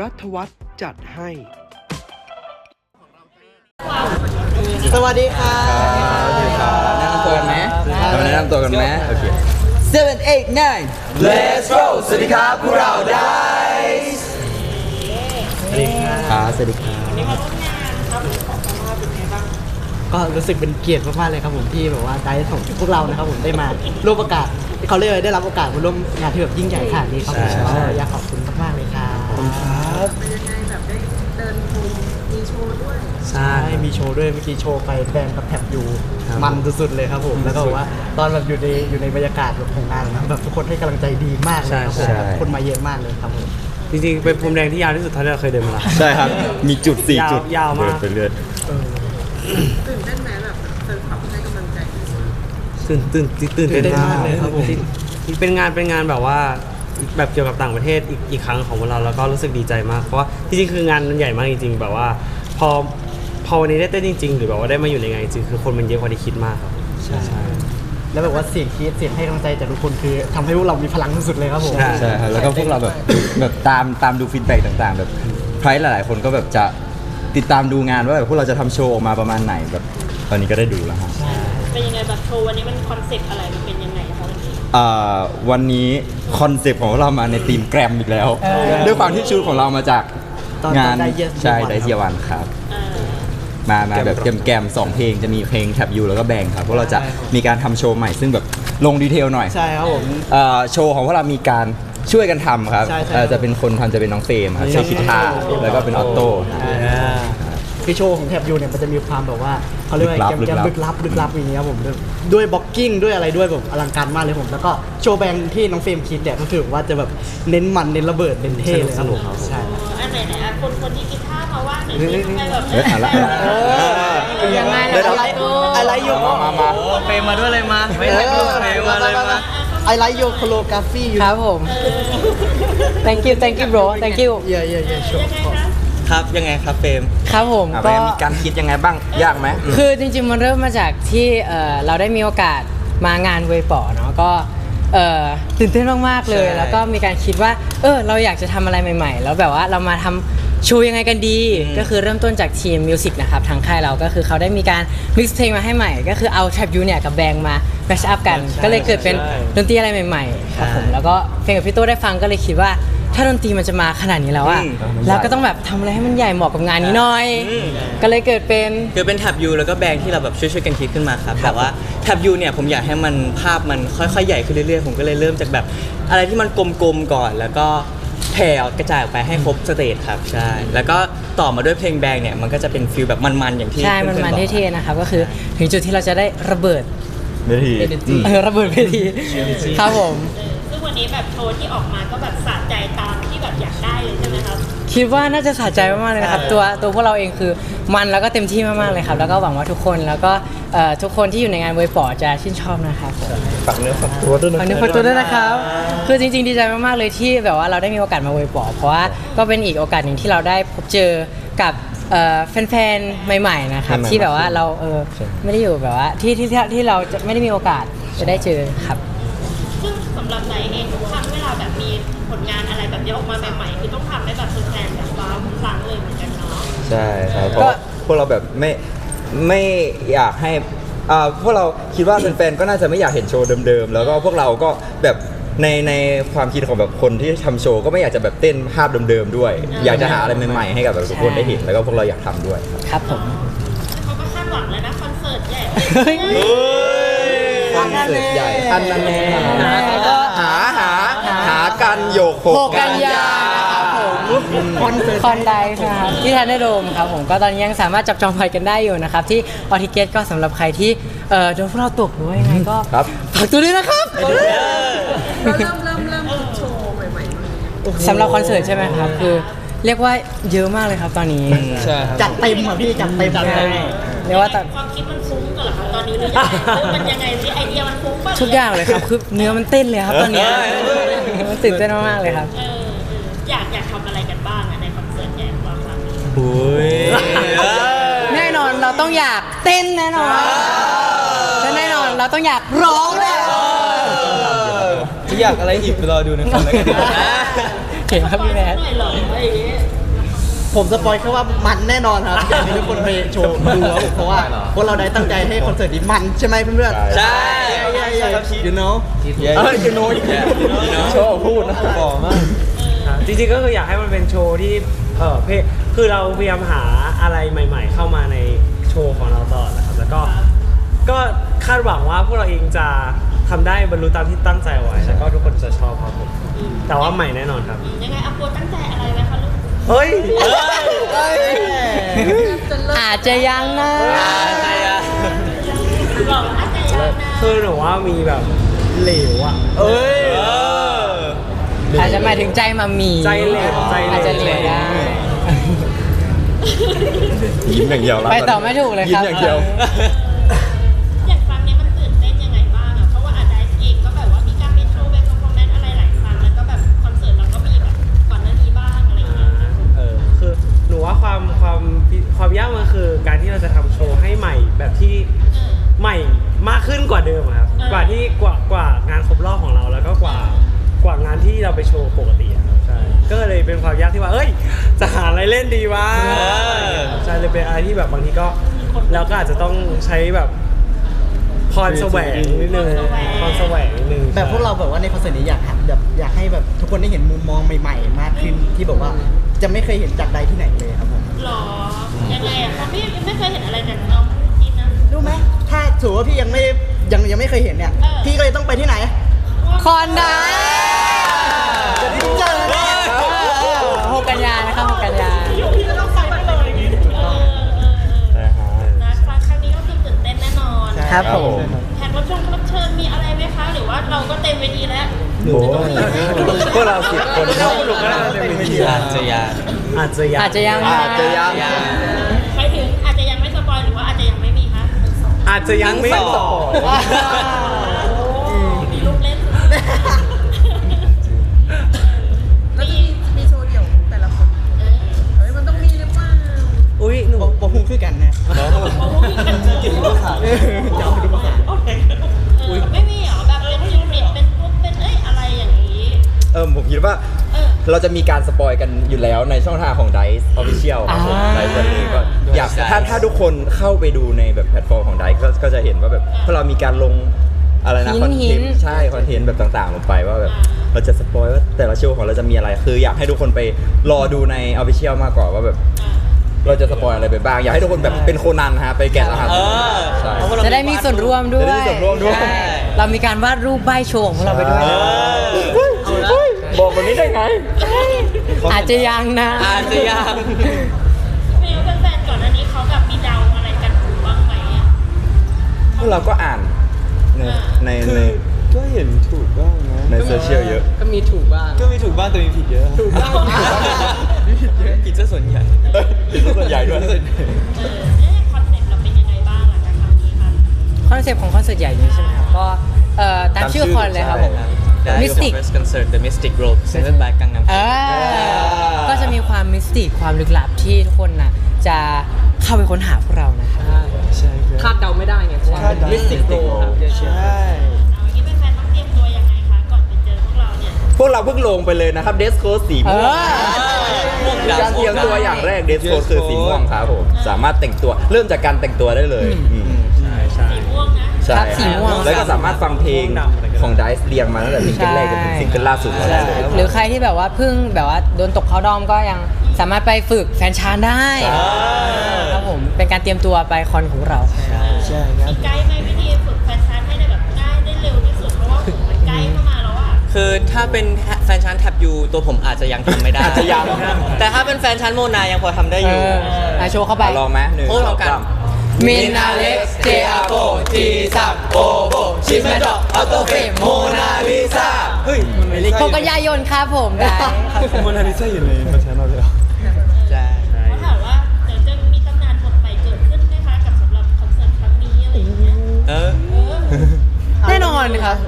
รัฐวัฒน์จัดให้ สวัสดีค่ะแนะนำตัวกันไหมเราแนะนำตัวกันไหมโอเค seven eight nine Let's go สวัสดีครับพวกเราได้สวัสดีครับสวัสดีครับก็รู้สึกเป็นเกียรติมากๆเลยครับผมที่แบบว่าได้ของพวกเรานะครับผมได้มาร่วมโอกาสเขาเรียกว่าได้รับโอกาสมาร่วมงานที่แบบยิ่งใหญ่ขนาดนี้ครับผมก็อยากขอบคุณมากๆเลยครับ ใช่ ใช่มีโชว์ด้วยเมื่อกี้โชว์ไปแบนกับแท็บอยู่มันสุดๆเลยครับผม แล้วก็แบบว่าตอนแบบอยู่ในอยู่ในบรรยากาศแบบของงานนะแบบทุกคนให้กำลังใจดีมากเลยครับผมแบบคนมาเยอะมากเลยครับผม จริงๆ เป็นพรมแดงที่ยาวที่สุดเท่าที่เราเคยเดินมาแล้วใช่ครับ มีจุดสี่ยาวจุดยาวมาก เดินไปเรื่อยตื่นตื่นตื่นตื่นเต้นมากเลยครับผมเป็นงานเป็นงานแบบว่า แบบเกี่ยวกับต่างประเทศอีกอีกครั้งของพวกเราแล้วก็รู้สึกดีใจมากเพราะว่าจริงๆคืองานมันใหญ่มากจริงๆแบบว่า พอพอวันนี้ได้เต้นจริง ๆ หรือแบบว่าได้มาอยู่ในงานจริงๆคือคนมันเยอะกว่าที่คิดมากครับใช่แล้วแบบว่าเสียงคีดเสียงให้กำลังใจจากทุกคนคือทำให้พวกเรามีพลังที่สุดเลยครับผมใช่ใช่ครับแล้วก็พวกเราแบบแบบตามตามดูฟีดแบ็กต่าง ๆ แบบใครหลาย ๆ คนก็แบบจะติดตามดูงานว่าแบบพวกเราจะทำโชว์ออกมาประมาณไหนแบบตอนนี้ก็ได้ดูแล้วฮะเป็นยังไงแบบโชว์วันนี้มันคอนเซ็ปต์อะไรมันเป็นยังไงคะวันนี้ อ่าวันนี้คอนเซปต์ของเรามาในทีมแกรมอีกแล้วด้วยความที่ชุดของเรามาจากตอนงานตอน Dice ใช่ Year One ไดเซียวันครับเออมามาแบบแกมๆสองเพลงจะมีเพลงแท็บยูแล้วก็แบงครับพวกเราจะมีการทำโชว์ใหม่ซึ่งแบบลงดีเทลหน่อย ใช่ครับผม เอ่อโชว์ของพวกเรามีการช่วยกันทำครับใช่ใช่ เอ่อจะเป็นคนทำจะเป็นน้องเฟรมครับช่วยคิดท่าแล้วก็เป็นออโต้คื อโชว์ของแทบยูเนี่ยมันจะมีความแบบว่าเขาเรียกว่าลึกลับ แกมๆลึกลับลึกลับอย่างเงี้ยครับผมด้วยด้วยบล็อกกิ้งด้วยอะไรด้วยแบบอลังการมากเลยผม แล้วก็โชว์แบงค์ที่น้องเฟรมคิดเนี่ยก็คือว่าจะแบบเน้นมันเน้นระเบิดเน้นเท่เลยครับผมใช่ อันไหนไหนอะคนคนที่กีตาร์มาว่าหน่อยสิทำไมแบบเอ้ยอะละอะละยังไงเดี๋ยวล่ะเราอะไรอยู่มามามาเฟรมมาด้วยเลยมาไม่ได้ดูอะไรมาเลยมาไอไลท์โยโคโลกราฟีอยู่ครับผม thank you thank you bro thank you เย่เย่เย่โชว์ยังไงคะ ครับยังไงครับเฟรมครับผมอะก็แบงมีการคิดยังไงบ้างยากไหมอืมคือจริงๆมันเริ่มมาจากที่เอ่อเราได้มีโอกาสมางานเวยป๋อเนาะก็เอ่อตื่นเต้นมากๆเลยใช่แล้วก็มีการคิดว่า เออเราอยากจะทำอะไรใหม่ ๆ แล้วแบบว่าเรามาทำโชว์ยังไงกันดี ก็คือเริ่มต้นจากทีมมิวสิกนะครับทางค่ายเราก็คือเขาได้มีการมิกซ์เพลงมาให้ใหม่ ก็คือเอาแทบยูเนี่ยกับแบงมาแมชอัพกัน ก็เลยเกิดเป็นดนตรีอะไรใหม่ๆครับผมแล้วก็เพลงกับพี่โต้ได้ฟังก็เลยคิดว่า ถ้าดนตรีมันจะมาขนาดนี้แล้วอะเราก็ต้องแบบทำอะไรให้มันใหญ่เหมาะกับงานนี้หน่อยก็เลยเกิดเป็นคือเป็นแท็บยูแล้วก็แบงค์ที่เราแบบช่วยๆกันคิดขึ้นมาครับแต่ว่าแท็บยูเนี่ยผมอยากให้มันภาพมันค่อยๆใหญ่ขึ้นเรื่อยๆ ผมก็เลยเริ่มจากแบบ อะไรที่มันกลมๆก่อน แล้วก็แผ่ออกกระจายออกไปให้ครบสเตจครับใช่แล้วก็ต่อมาด้วยเพลงแบงค์เนี่ยมันก็จะเป็นฟิลแบบมันๆอย่างที่ใช่มันเพื่อมันๆบอก เท่ๆนะครับก็คือถึงจุดที่เราจะได้ระเบิด เวทีอืมเออระเบิดเวทีครับผมซึ่งวั นนี้แบบโชว์ที่ออกมาก็แบบสะใจตามที่แบบอยากได้เลยใช่ไหมครับ คิดว่าน่าจะสะใจมากๆเลยนะครับ ตัวตัวพวกเราเองคือมันแล้วก็เต็มที่มากๆเลยครับ แล้วก็หวังว่าทุกคนแล้วก็เอ่อทุกคนที่อยู่ในงานเวยป๋อจะชื่นชอบนะครับผมฝักเนื้อฝักตัวด้วยนะฝากเนื้อฝากตัวด้วยนะครับ คือจริงๆ ดีใจมาก ๆ เลยที่แบบว่าเราได้มีโอกาสมาเวยป๋อเพราะว่าก็เป็นอีกโอกาสหนึ่งที่เราได้พบเจอกับเอ่อแฟนๆ ใหม่ ๆ นะครับ ที่แบบว่าเราเออไม่ได้อยู่แบบว่าที่ที่ที่ที่เราจะไม่ได้มีโอกาสจะได้เจอครับซึ่ง สำหรับไนท์เองทุกครั้งเวลาแบบมีผลงานอะไรแบบนี้ออกมาใหม่ๆคือต้องทำให้แบบแฟนๆแบบว้าวทุกครั้งเลยเหมือนกันเนาะใช่ครับเพก็ราะพวกเราแบบไม่ไม่อยากให้อ่าพวกเราคิดว่าแฟนๆก็น่าจะไม่อยากเห็นโชว์เดิมๆ แล้วก็พวกเราก็แบบในในความคิดของแบบคนที่ทำโชว์ก็ไม่อยากจะแบบเต้นภาพเดิมๆด้วย อยากจะหาอะไรใหม่ๆให้กับแบบทุกคนได้เห็นแล้วก็พวกเราอยากทำด้วย ครับผมเขาก็คาดหวังแล้วนะคอนเสิร์ตใหญ่ คอนเสิร์ตใหญ่อันนั้นแน่หาหาหากันโยกหกกันยาครับผมคอนคอนไดครับที่ทันได้โดมครับผมก็ตอนนี้ยังสามารถจับจองไปกันได้อยู่นะครับ ที่ออทิเกตก็สำหรับใครที่เออโดนพวกเราตกหรือว่ายังไงก็ฝากตัวด้วยนะครับสำหรับคอนเสิร์ตใช่ไหมครับคือเรียกว่าเยอะมากเลยครับตอนนี้ใช่ครับจัดเต็มอะพี่จัดเต็มใช่เรียกว่าตอนความคิดมัน ตอนนี้หรือยังไงหรือมันยังไงที่ไอเดียมันฟุ้งป่ะทุกอย่างเลยครับคือเนื้อมันเต้นเลยครับตอนนี้มันตื่นเต้นมากๆเลยครับเออเอออยากอยากทำอะไรกันบ้างอะในคอนเสิร์ตใหญ่ของเราครั้งนี้แน่นอนเราต้องอยากเต้นแน่นอนและแน่นอนเราต้องอยากร้องเลยจะอยากอะไรอีกรอดูนะครับแล้วกันเก่งครับพี่แมนหน่อยเหรออะไรอย่างเงี้ย ผมสปอยแค่ว่ามันแน่นอนครับอยากให้ทุกคนไปโชว์ดูครับผมเพราะว่าพวกเราได้ตั้งใจให้คอนเสิร์ตนี้มันใช่ไหมเพื่อนๆใช่ใช่ใช่ you know เอ้ยยูโนโชว์พูดนะบอกมากจริงๆก็คืออยากให้มันเป็นโชว์ที่เออเพคือเราพยายามหาอะไรใหม่ ๆ เข้ามาในโชว์ของเราตลอดนะครับแล้วก็ก็คาดหวังว่าพวกเราเองจะทำได้บรรลุตามที่ตั้งใจไว้แล้วก็ทุกคนจะชอบครับผมแต่ว่าใหม่แน่นอนครับยังไงอาโปตั้งใจอะไรไว้คะลูก เฮ้ยอาจจะยังนะบอกอาจจะยังนะคือหนูว่ามีแบบเหลวอะ เอ้ยอาจจะหมายถึงใจมามีใจเหลวใจเหลวอาจจะเหลวได้ยิ้มอย่างเดียวแล้วไปต่อไม่ถูกเลยครับยิ้มอย่างเดียว ล่นดีวะเออ ใช่เลยเป็นอะไรที่แบบบางทีก็เราก็อาจจะต้องใช้แบบพรแสวงนิดนึงพรแสวงนิดนึงแบบพวกเราแบบว่าในคอนเสิร์ตนี้อยากหาแบบอยากให้แบบทุกคนได้เห็นมุมมองใหม่ ๆ มากขึ้นที่แบบว่าจะไม่เคยเห็นจากใดที่ไหนเลยครับผมหรอ ยังไงอะคะไม่ไม่เคยเห็นอะไรจากน้องจีนนะ รู้ไหมถ้าถือว่าพี่ยังไม่ยังยังไม่เคยเห็นเนี่ยเออ พี่ก็เลยต้องไปที่ไหน คอนด ครับผม แขกรับเชิญรับเชิญมีอะไรไหมคะ หรือว่าเราก็เต็มเวทีแล้วโอ้ยพวกเราสิบคนเข้าสนุกกันอาจจะยากอาจจะยังอาจจะยังอาจจะยังไปถึงอาจจะยังไม่สปอยหรือว่าอาจจะยังไม่มีคะอาจจะยังไม่ทั้งสต่อองมีลูกเล่นแล้วจะมีมีโชว์เดี่ยวของแต่ละ คนเฮ้ยมันต้องมีหรือเปล่าอุ้ยหนูบอกบอกฮูคือกันนะกินลูกขาเออไม่มีเหรอแบบเป็นยูนิตเป็นกรุ๊ปเป็นเอ้ยอะไรอย่างนี้ เออผมคิดว่าเออเราจะมีการสปอยกันอยู่แล้วในช่องทางของ Dice Official ครับผมอ่า Dice วันนี้ก็อยาก Dice ถ้าถ้าทุกคนเข้าไปดูในแบบแพลตฟอร์มของ Dice ก็ก็จะเห็นว่าแบบพวกเรามีการลงอะไรนะหินคอนเทหินนต์ใช่คอนเทนต์แบบต่างๆลงไปว่าแบบเราจะสปอยว่าแต่ละโชว์ของเราจะมีอะไรคืออยากให้ทุกคนไปรอดูใน Official มากกว่าว่าแบบ เราจะสปอยอะไรไปบ้าง อยากให้ทุกคนแบบเป็นโคนันฮะไปแกะรหัส เออใช่ เพราะว่าเราจะได้มีส่วนร่วมด้วยจะได้มีส่วนร่วมด้วย ใช่เรามีการวาดรูปใบโชว์ของพวกเราไปด้วยเฮ้ยบอกแบบนี้ได้ไง อาจจะยังนะ อาจจะยากไม่รู้แฟนๆก่อนหน้านี้เขาแบบมีเดาอะไรกันถูกบ้างไหมอะพวกเราก็อ่านในในใน ก็เห็นถูกบ้างนะในโซเชียลเยอะ ก็มีถูกบ้าง ก็มีถูกบ้างแต่มีผิดเยอะถูกบ้างผิดซะส่วนใหญ่ผิดส่วนใหญ่ด้วยเออเอ๊ะคอนเซ็ปต์เราเป็นยังไงบ้างหลังจากครั้งนี้คะคอนเซปต์ของคอนเสิร์ตใหญ่นี้ใช่ไหมครับก็เอ่อตามชื่อคอนเลยครับผม Mystic First Concert The Mystic Road Presented by Gangnam เออก็จะมีความมิสติกความลึกลับที่ทุกคนน่ะจะเข้าไปค้นหาพวกเรานะครับใช่ครับคาดเดาไม่ได้ไงเพราะว่าคาดเดามิสติกโรครับใช่ เนี่ยพวกเราเพิ่งลงไปเลยนะครับเดสโคสีม่วงเออม่วงดำการเตรียมตัวอย่างแรกเดสโคคือสีม่วงครับผมสามารถแต่งตัวเริ่มจากการแต่งตัวได้เลยอืมใช่ใช่สีม่วงนะใช่ครับสีม่วงแล้วก็สามารถฟังเพลงของ Dice เรียงมาตั้งแต่ซิงเกิลแรกจนถึงซิงเกิลล่าสุดมาได้เลยหรือใครที่แบบว่าเพิ่งแบบว่าโดนตกเขาดอมก็ยังสามารถไปฝึกแฟนชานได้ครับผมเป็นการเตรียมตัวไปคอนของเราใช่ครับมีไกด์ไหมวิธีฝึกแฟนชานให้ได้แบบง่ายได้เร็วที่สุด คือถ้าเป็นแฟนชั้นแท็บยูตัวผมอาจจะยังทำไม่ได้อาจจะยังแต่ถ้าเป็นแฟนชั้นโมนายังพอทำได้เออยู่ออะโชว์เข้าไปลองไหมหนึ่งโอ้สลอองงกันสามมินาเล็กเจอาโกจีซับโอโบชิเมโดออโตเฟมโมนาลิซาเฮ้ยมันไม่เล็กพกันยายนครับผมได้โมนาลิซาอยู่ในประชาชนเราเลยเหรอใช่เขาถามว่าเดี๋ยวจะมีตำนานบทใหม่เกิดขึ้นไหมคะกับสำหรับคอนเสิร์ตครั้งนี้อะ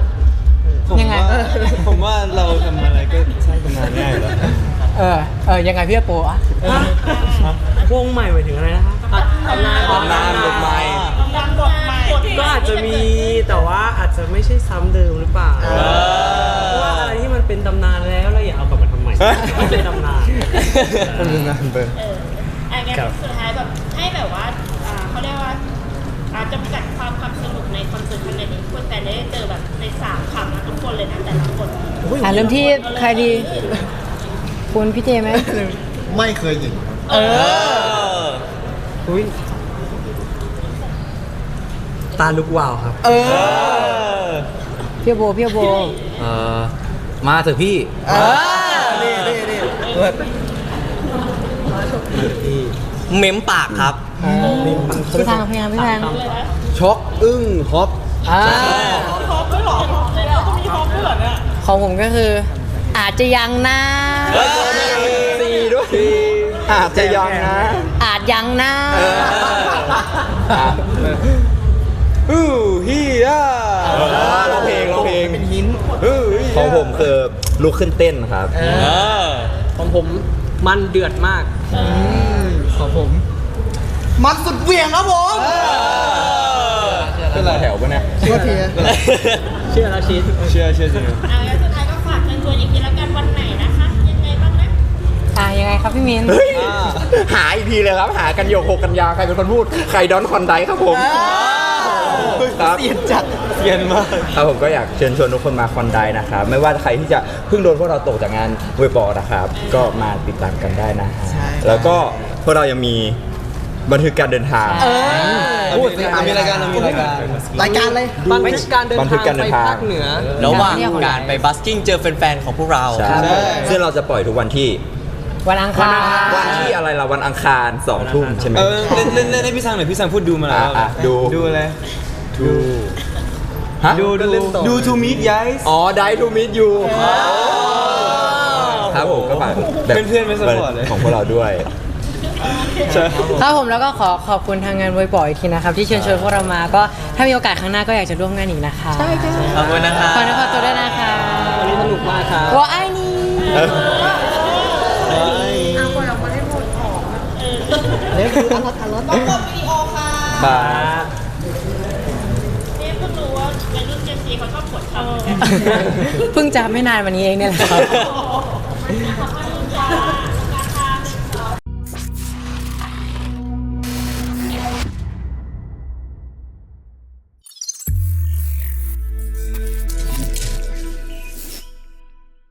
ไรอย่างเงี้ยเออเออแน่นอนครับผมยังไงว่าผมว่าเราทำอะไรก็สร้างตำนานง่ายอยู่แล้วเออเออยังไงพี่อโปอะวงใหม่หมายถึงอะไรนะครับตำนานตำนานบทใหม่ตำนานบทใหม่ก็อาจจะมีแต่ว่าอาจจะไม่ใช่ซ้ำเดิมหรือเปล่าเพราะว่าอะไรที่มันเป็นตำนานแล้วเราอย่าเอากลับมาทำใหม่ไม่ได้ดำนาคนนึงนะเบิร์เอออันนี้สุดท้ายแบบให้แบบว่าอ่าเขาเรียกว่าอ่า จำกัดความความสนุกในคอนเสิร์ตครั้งนี้ที่คนแต่ได้เจอแบบในสามคำนะทุกคนเลยนะแต่ละคนอะเริ่มที่ใครดีคุณพี่เจไหมไม่เคยหยิงเอออุ้ยตาลุกวาวครับ เออพี่โบพี่โบเออมาเถอะพี่นี่นี่นี่เม้มปากครับ พี่ทางพี่ทางพี่ทางช็อกอึ้งฮอปอ่าของผมก็คือ อาจจะยังนะซีด้วยอาจจะยังนะ อาจยังนะอะอู้ฮีอะร้องเพลงร้องเพลงเป็นหินอู้ฮีของผมคือลุกขึ้นเต้นครับของผมมันเดือดมากของผม มันสุดเหวี่ยงครับผมเป็นไรแถวปะเนี่ยโทษทีเชื่อแล้วชีสเชื่อเชื่อจริงอ่าแล้วสุดท้ายก็ฝากเชิญชวนอีกทีละกันวันไหนนะคะ ยังไงบ้างนะอะยังไงครับพี่มินเฮ้ยหาอีกทีเลยครับ หากันโยกหกกันยาใครเป็นคนพูด ใครดอนคอนไดครับผมครับเสียนจัดเย็นมากครับผมก็อยากเชิญชวนทุกคนมาคอนไดนะครับ ไม่ว่าใครที่จะเพิ่งโดนพวกเราตกจากงานเวบอนะครับ ก็มาติดตามกันได้นะฮะใช่ครับแล้วก็พวกเรายังมี บันทึกการเดินทางพูดสิมีรายการเรามีรายการ รายการเลย บันทึกการเดินบันทึกทางการเดิไปนทาง ภาคเหนือ ระหว่างการไปบัสกิ้งเจอแฟนๆของพวกเรา ใช่ ซึ่งเราจะปล่อยทุกวันที่ วันอังคารวันที่อะไรล่ะวันอังคารสองทุ่มใช่ไหม เออเล่นเล่นเล่นให้พี่ซังหน่อยพี่ซังพูดดูมาแล้วอะอะดู ดูอะไรดูฮะดูดูดูทูมิดยัยส์อ๋อได้ทูมิดยูครับผมก็ฝากแบบเพื่อนๆไม่สปอร์ตเลย ของพวกเราด้วย ใช่ ครับผมแล้วก็ขอขอบคุณทางงานวยบ่อยอีกทีนะครับ ที่เชิญชวนพวกเรามาก็ถ้ามีโอกาสข้างหน้าก็อยากจะร่วมงานอีกนะคะใช่ค่ะขอบคุณนะคะขอขอตัวด้วยนะคะวันนี้สนุกมากครับว่าไอ้นี่เอาคนออกมาให้หมดออกเนี่ยคืออัลลัตอัลลัตต้องกดวิดีโอค่ะครับเนี่ยเพิ่งรู้ว่าในรุ่นเจนซีเขาชอบกดคำเหมือนกันเพิ่งจะไม่นานวันนี้เองเนี่ยแหละครับขอบคุณค่ะ